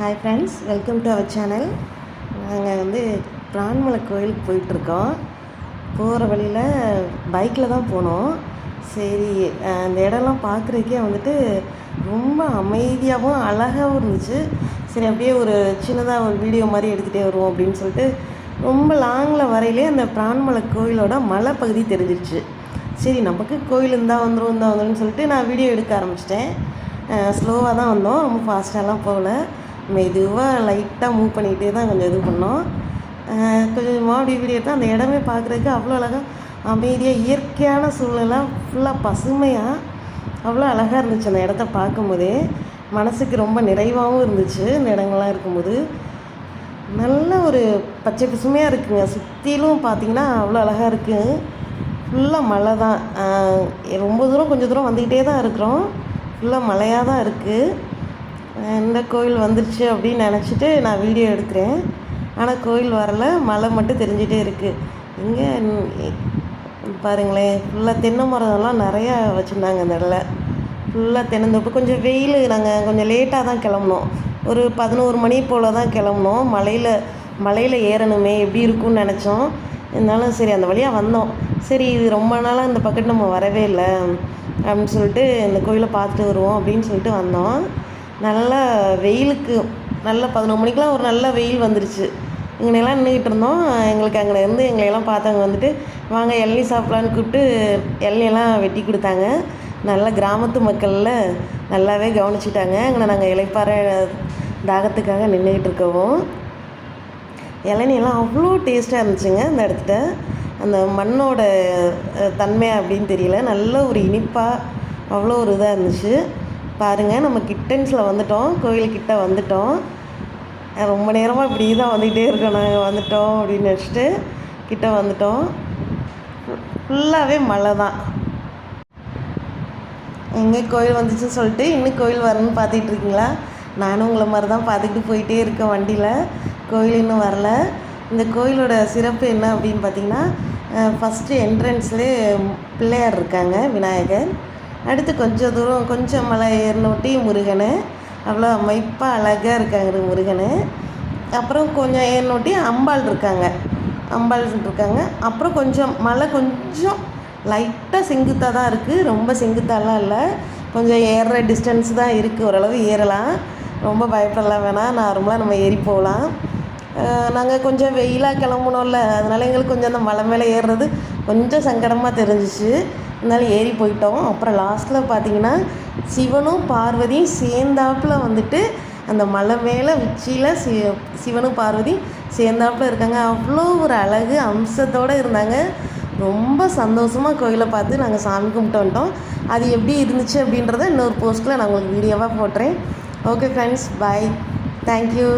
Hi friends welcome to our channel நாங்கள் வந்து பிரான்மலை கோயிலுக்கு போயிட்டுருக்கோம். போகிற வழியில் பைக்கில் தான் போனோம். சரி அந்த இடம்லாம் பார்க்குறதுக்கே வந்துட்டு ரொம்ப அமைதியாகவும் அழகாகவும் இருந்துச்சு. சரி அப்படியே ஒரு சின்னதாக ஒரு வீடியோ மாதிரி எடுத்துகிட்டே வருவோம் அப்படின்னு சொல்லிட்டு ரொம்ப லாங்கில் வரையிலே அந்த பிரான்மலை கோயிலோட மலை பகுதி தெரிஞ்சிருச்சு. சரி நமக்கு கோயில் இருந்தால் வந்துடும் இருந்தால் வந்துடும் சொல்லிட்டு நான் வீடியோ எடுக்க ஆரம்பிச்சிட்டேன். ஸ்லோவாக தான் வந்தோம். ரொம்ப ஃபாஸ்ட்டாலாம் போகல. மெதுவாக லைட்டாக மூவ் பண்ணிக்கிட்டே தான் கொஞ்சம் இது பண்ணோம். கொஞ்சம் அப்படி இப்படி எடுத்தால் அந்த இடமே பார்க்குறதுக்கு அவ்வளோ அழகாக அமைதியாக இயற்கையான சூழ்நிலை ஃபுல்லாக பசுமையாக அவ்வளோ அழகாக இருந்துச்சு அந்த இடத்த பார்க்கும்போதே. மனசுக்கு ரொம்ப நிறைவாகவும் இருந்துச்சு இந்த இடங்கள்லாம் இருக்கும்போது. நல்ல ஒரு பச்சை பசுமையாக இருக்குங்க. சுற்றிலும் பார்த்திங்கன்னா அவ்வளோ அழகாக இருக்குது ஃபுல்லாக மலை தான். ரொம்ப தூரம் கொஞ்சம் தூரம் வந்துக்கிட்டே தான் இருக்கிறோம். ஃபுல்லாக மழையாக தான் இருக்குது இந்த கோயில் வந்துருச்சு அப்படின்னு நினச்சிட்டு நான் வீடியோ எடுக்கிறேன். ஆனால் கோயில் வரல. மழை மட்டும் தெரிஞ்சிட்டே இருக்குது இங்கே பாருங்களேன். ஃபுல்லாக தென்னை மரம்லாம் நிறையா வச்சுருந்தாங்க அந்த இடத்துல. ஃபுல்லாக தென்னந்தோப்பு கொஞ்சம் வெயில். நாங்கள் கொஞ்சம் லேட்டாக தான் கிளம்புனோம். ஒரு பதினோரு மணி போல் தான் கிளம்புனோம். மலையில் மலையில் ஏறணுமே. எப்படி இருக்கும்னு நினச்சோம். இருந்தாலும் சரி அந்த வழியாக வந்தோம். சரி இது ரொம்ப நாளாக இந்த பக்கத்து நம்ம வரவே இல்லை. அப்படின்னு சொல்லிட்டு இந்த கோயிலை பார்த்துட்டு வருவோம் அப்படின்னு சொல்லிட்டு வந்தோம். நல்லா வெயிலுக்கு நல்ல பதினொரு மணிக்கெலாம் ஒரு நல்ல வெயில் வந்துருச்சு. இங்கனையெல்லாம் நின்றுக்கிட்டு இருந்தோம். எங்களுக்கு அங்கே இருந்து எங்களையெல்லாம் பார்த்தவங்க வந்துட்டு வாங்க இளநீ சாப்பிட்லான்னு கூப்பிட்டு இளநியெல்லாம் வெட்டி கொடுத்தாங்க. நல்ல கிராமத்து மக்களில் நல்லாவே கவனிச்சிட்டாங்க அங்கே நாங்கள் இலைப்பாறை தாகத்துக்காக நின்றுக்கிட்டு இருக்கவும். இளநியெல்லாம் அவ்வளோ டேஸ்ட்டாக இருந்துச்சுங்க அந்த இடத்துல. அந்த மண்ணோட தன்மை அப்படின்னு தெரியல. நல்ல ஒரு இனிப்பாக அவ்வளோ ஒரு இதாக இருந்துச்சு. பாருங்கள் நம்ம கிட்டன்ஸில் வந்துட்டோம் கோயிலுக்கிட்ட வந்துட்டோம். ரொம்ப நேரமாக இப்படி தான் வந்துக்கிட்டே இருக்கோம். நாங்கள் வந்துட்டோம் அப்படின்னு நினச்சிட்டு கிட்ட வந்துட்டோம். ஃபுல்லாகவே மழை தான் எங்கே கோயில் வந்துச்சுன்னு சொல்லிட்டு இன்னும் கோயில் வரணும்னு பார்த்துட்டு இருக்கீங்களா? நானும் உங்களை மாதிரி தான் பார்த்துக்கிட்டு போயிட்டே இருக்கேன் வண்டியில். கோயில் இன்னும் வரல. இந்த கோயிலோட சிறப்பு என்ன அப்படின்னு பார்த்தீங்கன்னா ஃபஸ்ட்டு என்ட்ரன்ஸ்லேயே பிள்ளையார் இருக்காங்க விநாயகர். அடுத்து கொஞ்சம் தூரம் கொஞ்சம் மலை ஏறினோட்டி முருகன். அவ்வளோ அமைப்பாக அழகாக இருக்காங்க முருகன். அப்புறம் கொஞ்சம் ஏறினோட்டி அம்பாள் இருக்காங்க. அம்பாள் இருக்காங்க. அப்புறம் கொஞ்சம் மலை கொஞ்சம் லைட்டாக செங்குத்தாக தான் இருக்குது ரொம்ப செங்குத்தாலாம் இல்லை. கொஞ்சம் ஏறுற டிஸ்டன்ஸ் தான் இருக்குது ஓரளவு ஏறலாம். ரொம்ப பயப்படலாம் வேணாம். நார்மலாக நம்ம ஏறி போகலாம். நாங்கள் கொஞ்சம் வெயிலாக கிளம்புனோம்ல. அதனால எங்களுக்கு கொஞ்சம் அந்த மலை மேலே ஏறுறது கொஞ்சம் சங்கடமாக தெரிஞ்சிச்சு. இருந்தாலும் ஏறி போயிட்டோம். அப்புறம் லாஸ்ட்டில் பார்த்தீங்கன்னா சிவனும் பார்வதியும் சேர்ந்தாப்பில் வந்துட்டு அந்த மலை மேலே உச்சியில் சி சிவனும் பார்வதி சேர்ந்தாப்பில் இருக்காங்க. அவ்வளோ ஒரு அழகு அம்சத்தோடு இருந்தாங்க. ரொம்ப சந்தோஷமாக கோயிலை பார்த்து நாங்கள் சாமி கும்பிட்டு வந்துட்டோம். அது எப்படி இருந்துச்சு அப்படின்றத இன்னொரு போஸ்ட்டில் நான் உங்களுக்கு வீடியோவாக போட்டுறேன். Okay friends bye thank you